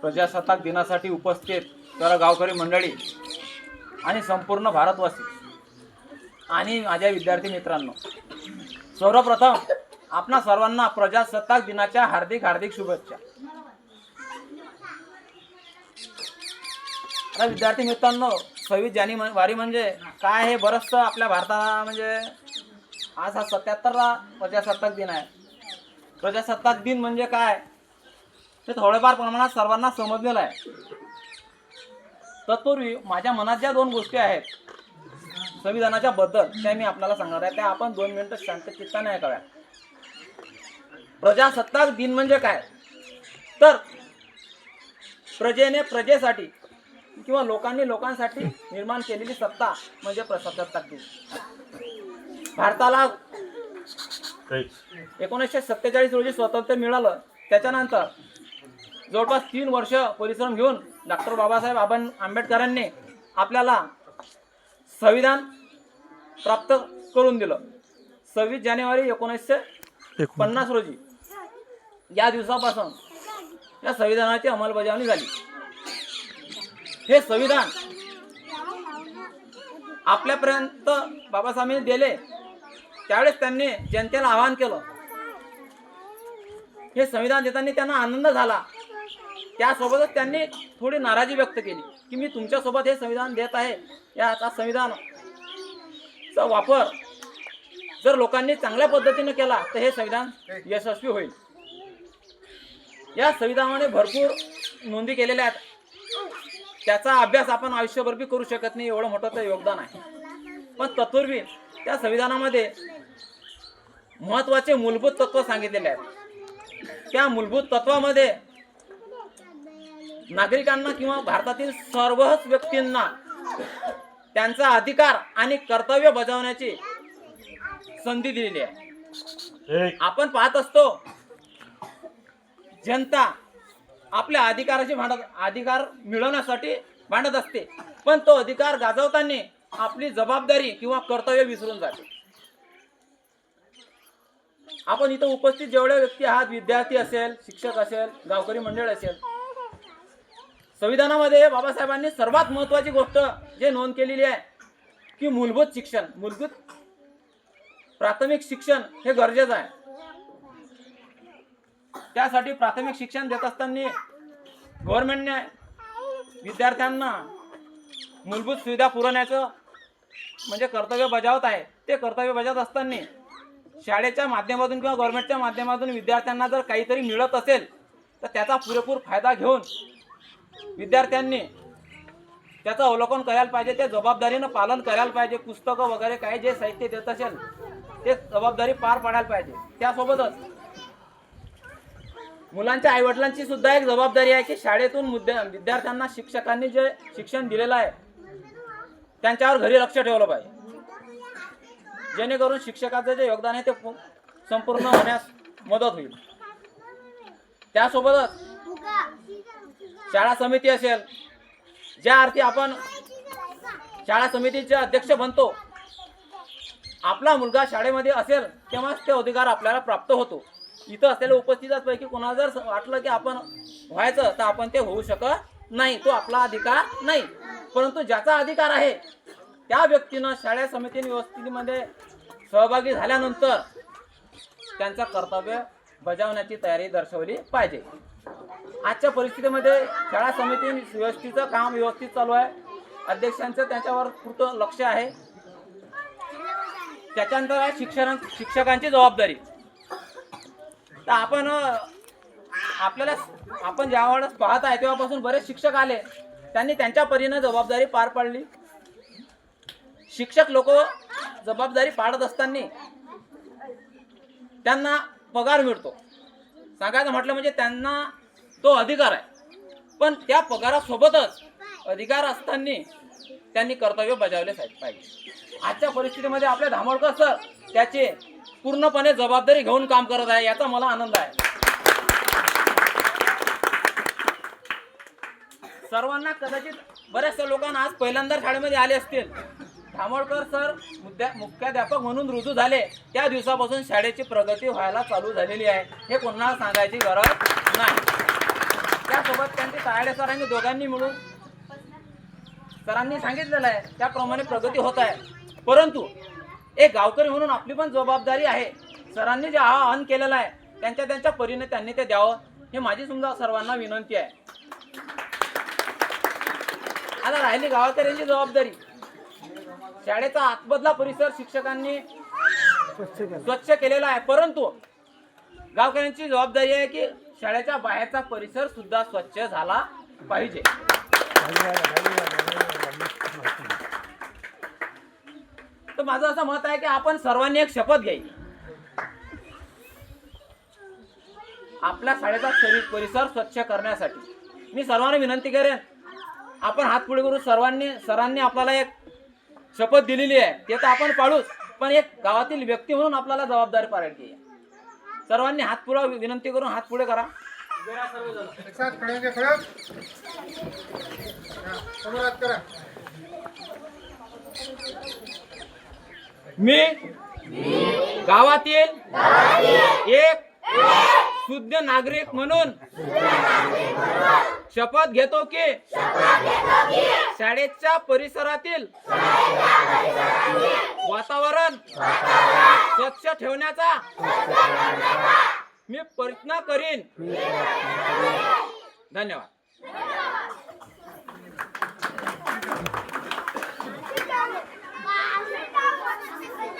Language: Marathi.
प्रजासत्ताक दिनासाठी उपस्थित तर गावकरी मंडळी आणि संपूर्ण भारतवासी आणि माझ्या विद्यार्थी मित्रांनो सर्वप्रथम आपणा सर्वांना प्रजासत्ताक दिनाच्या हार्दिक हार्दिक शुभेच्छा. आता विद्यार्थी मित्रांनो सव्वीस जानेवारी म्हणजे काय हे बरंचसं आपल्या भारताला म्हणजे आज हा सत्याहत्तरला प्रजासत्ताक दिन आहे. प्रजासत्ताक दिन म्हणजे काय? ते थोडेफार प्रमाणात सर्वांना समजलेलं आहे. तत्पूर्वी माझ्या मनात ज्या दोन गोष्टी आहेत संविधानाच्या बद्दल त्या मी आपल्याला सांगणार आहे. त्या आपण दोन मिनिटं शांत चित्ताने ऐकाव्या. प्रजासत्ताक दिन म्हणजे काय? तर प्रजेने प्रजेसाठी किंवा लोकांनी लोकांसाठी निर्माण केलेली सत्ता म्हणजे प्रजासत्ताक दिन. भारताला एकोणीसशे सत्तेचाळीस रोजी स्वातंत्र्य मिळालं. त्याच्यानंतर जवळपास तीन वर्ष परिश्रम घेऊन डॉक्टर बाबासाहेब आबन आंबेडकरांनी आपल्याला संविधान प्राप्त करून दिलं. सव्वीस जानेवारी एकोणीसशे पन्नास रोजी. या दिवसापासून या संविधानाची अंमलबजावणी झाली. हे संविधान आपल्यापर्यंत बाबासाहेबांनी दिले त्यावेळेस त्यांनी जनतेला आवाहन केलं. हे संविधान देताना त्यांना आनंद झाला. त्यासोबतच त्यांनी थोडी नाराजी व्यक्त केली की मी तुमच्यासोबत हे संविधान देत आहे याचा संविधानचा वापर जर लोकांनी चांगल्या पद्धतीने केला तर हे संविधान यशस्वी होईल. या संविधानाने भरपूर नोंदी केलेल्या आहेत. त्याचा अभ्यास आपण आयुष्यभर बी करू शकत नाही एवढं मोठं तर योगदान आहे. पण तत्पूर्वी त्या संविधानामध्ये महत्त्वाचे मूलभूत तत्व सांगितलेले आहेत. त्या मूलभूत तत्वामध्ये नागरिकांना किंवा भारतातील सर्वच व्यक्तींना त्यांचा अधिकार आणि कर्तव्य बजावण्याची संधी दिलेली आहे. आपण पाहत असतो जनता आपल्या अधिकाराची भांडत अधिकार मिळवण्यासाठी भांडत असते. पण तो अधिकार गाजवताना आपली जबाबदारी किंवा कर्तव्य विसरून जाते. आपण इथं उपस्थित जेवढे व्यक्ती आहात विद्यार्थी असेल शिक्षक असेल गावकरी मंडळ असेल संविधानामध्ये बाबासाहेबांनी सर्वात महत्वाची गोष्ट जे नोंद केलेली आहे की मूलभूत शिक्षण मूलभूत प्राथमिक शिक्षण हे गरजेचं आहे. त्यासाठी प्राथमिक शिक्षण देत असताना गव्हर्नमेंटने विद्यार्थ्यांना मूलभूत सुविधा पुरवण्याचं म्हणजे कर्तव्य बजावत आहे. ते कर्तव्य बजावत असताना शाळेच्या माध्यमातून किंवा गव्हर्नमेंटच्या माध्यमातून विद्यार्थ्यांना जर काहीतरी मिळत असेल तर त्याचा पुरेपूर फायदा घेऊन विद्यार्थ्यांनी त्याचं अवलोकन करायला पाहिजे ते जबाबदारीनं पालन करायला पाहिजे पुस्तकं वगैरे काही जे साहित्य देत असेल ते जबाबदारी पार पाडायला पाहिजे. त्यासोबतच मुलांच्या आईवडिलांची सुद्धा एक जबाबदारी आहे की शाळेतून मुद्दे विद्यार्थ्यांना शिक्षकांनी जे शिक्षण दिलेलं आहे त्यांच्यावर घरी लक्ष ठेवलं पाहिजे. जेणेकरून शिक्षकाचं जे योगदान आहे ते संपूर्ण होण्यास मदत होईल. त्यासोबतच शाळा समिती असेल. ज्या अर्थी आपण शाळा समितीचे अध्यक्ष बनतो आपला मुलगा शाळेमध्ये असेल तेव्हाच ते अधिकार आपल्याला प्राप्त होतो. इथं असलेल्या उपस्थितांपैकी कोणाला जर वाटलं की आपण व्हायचं तर आपण ते होऊ शकत नाही. तो आपला अधिकार नाही. परंतु ज्याचा अधिकार आहे त्या व्यक्तीनं शाळा समिती व्यवस्थेमध्ये सहभागी झाल्यानंतर त्यांचं कर्तव्य बजावण्याची तयारी दर्शवली पाहिजे. आजच्या परिस्थितीमध्ये शाळा समिती व्यवस्थेचं काम व्यवस्थित चालू आहे. अध्यक्षांचं त्याच्यावर पुरतं लक्ष आहे. त्याच्यानंतर आहे शिक्षण शिक्षकांची जबाबदारी. तर आपण आपल्याला आपण ज्या वेळेस पाहत आहे तेव्हापासून बरेच शिक्षक आले. त्यांनी त्यांच्या परीनं जबाबदारी पार पाडली. शिक्षक लोक जबाबदारी पाडत असताना त्यांना पगार मिळतो. सांगायचं म्हटलं म्हणजे त्यांना तो अधिकार आहे. पण त्या पगारासोबतच अधिकार असताना त्यांनी कर्तव्य बजावले पाहिजे. आजच्या परिस्थितीमध्ये आपले धामोळकर सर त्याचे पूर्णपणे जबाबदारी घेऊन काम करत आहे याचा मला आनंद आहे. सर्वांना कदाचित बऱ्याचशा लोकांना आज पहिल्यांदा शाळेमध्ये आले असतील. धामोळकर सर मुद्या मुख्याध्यापक म्हणून रुजू झाले. त्या दिवसापासून शाळेची प्रगती व्हायला चालू झालेली आहे. हे कोणाला सांगायची गरज नाही. त्यासोबत त्यांचे तायडे सरांनी दोघांनी मिळून सरांनी सांगितलेलं आहे त्याप्रमाणे प्रगती होत आहे. परंतु एक गावकरी म्हणून आपली पण जबाबदारी आहे. सरांनी जे आवाहन केलेलं आहे त्यांच्या त्यांच्या परीने त्यांनी ते द्यावं हे माझी समजा सर्वांना विनंती आहे. आता राहिली गावकऱ्यांची जबाबदारी. शाळेचा आतमधला परिसर शिक्षकांनी स्वच्छ केलेला आहे. परंतु गावकऱ्यांची जबाबदारी आहे की शाळेच्या बाहेरचा परिसर सुद्धा स्वच्छ झाला पाहिजे. तर माझं असं मत आहे की आपण सर्वांनी एक शपथ घ्यायची आपल्या शाळेचा शरीर परिसर स्वच्छ करण्यासाठी. मी सर्वांना विनंती करेन आपण हात पुढे करून सर्वांनी सरांनी आपल्याला एक शपथ दिलेली आहे ते तर आपण पाळूच पण एक गावातील व्यक्ती म्हणून आपल्याला जबाबदारी पाळायची आहे सर्वांनी हात पुढे विनंती करून हात पुढे करा. मी? गावातील एक शुद्ध नागरिक म्हणून शपथ घेतो की शाळेच्या परिसरातील वातावरण स्वच्छ ठेवण्याचा मी प्रयत्न करीन. धन्यवाद.